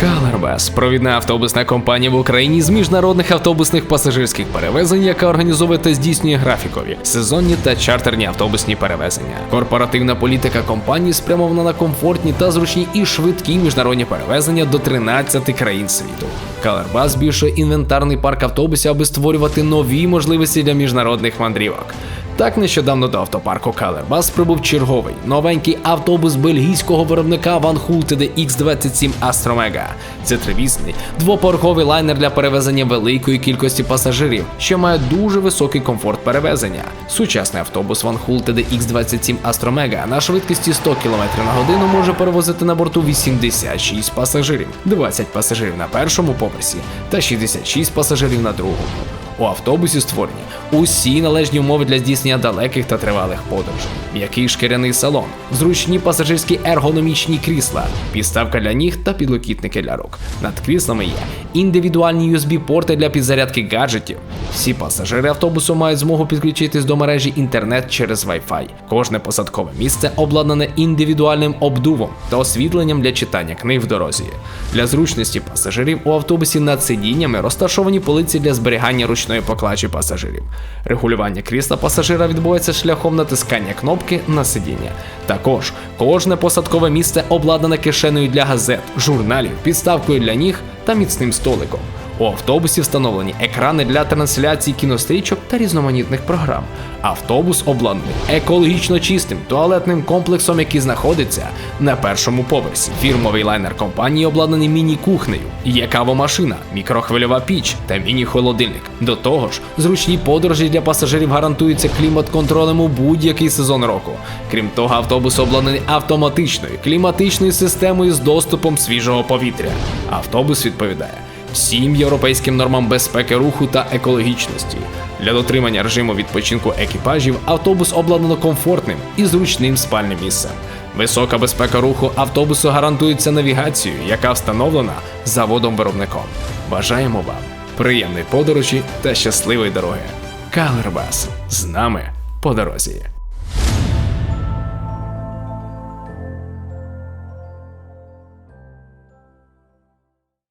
Калербас провідна автобусна компанія в Україні з міжнародних автобусних пасажирських перевезень, яка організовує та здійснює графікові, сезонні та чартерні автобусні перевезення. Корпоративна політика компанії спрямована на комфортні та зручні і швидкі міжнародні перевезення до 13 країн світу. Калербас збільшує інвентарний парк автобусів, аби створювати нові можливості для міжнародних мандрівок. Так нещодавно до автопарку Калербас прибув черговий новенький автобус бельгійського виробника Van Holte X27 Astromega. Це тривісний двопороховий лайнер для перевезення великої кількості пасажирів, що має дуже високий комфорт перевезення. Сучасний автобус Van Holte X27 Astromega на швидкості 100 км на годину може перевозити на борту 86 пасажирів, 20 пасажирів на першому поверсі та 66 пасажирів на другому. У автобусі створені усі належні умови для здійснення далеких та тривалих подорожей. М'який шкіряний салон, зручні пасажирські ергономічні крісла, підставка для ніг та підлокітники для рук. Над кріслами є індивідуальні USB-порти для підзарядки гаджетів. Всі пасажири автобусу мають змогу підключитись до мережі інтернет через Wi-Fi. Кожне посадкове місце обладнане індивідуальним обдувом та освітленням для читання книг в дорозі. Для зручності пасажирів у автобусі над сидіннями розташовані полиці для зберігання ручної поклажі пасажирів. Регулювання крісла пасажира відбувається шляхом натискання кнопки на сидіння. Також кожне посадкове місце обладнане кишенею для газет, журналів, підставкою для ніг та міцним столиком. У автобусі встановлені екрани для трансляції кінострічок та різноманітних програм. Автобус обладнаний екологічно чистим туалетним комплексом, який знаходиться на першому поверсі. Фірмовий лайнер компанії обладнаний міні-кухнею, є кавомашина, мікрохвильова піч та міні-холодильник. До того ж, зручні подорожі для пасажирів гарантуються клімат-контролем у будь-який сезон року. Крім того, автобус обладнаний автоматичною кліматичною системою з доступом свіжого повітря. Автобус відповідає всім європейським нормам безпеки руху та екологічності. Для дотримання режиму відпочинку екіпажів автобус обладнано комфортним і зручним спальним місцем. Висока безпека руху автобусу гарантується навігацією, яка встановлена заводом-виробником. Бажаємо вам приємної подорожі та щасливої дороги. Калербас з нами по дорозі.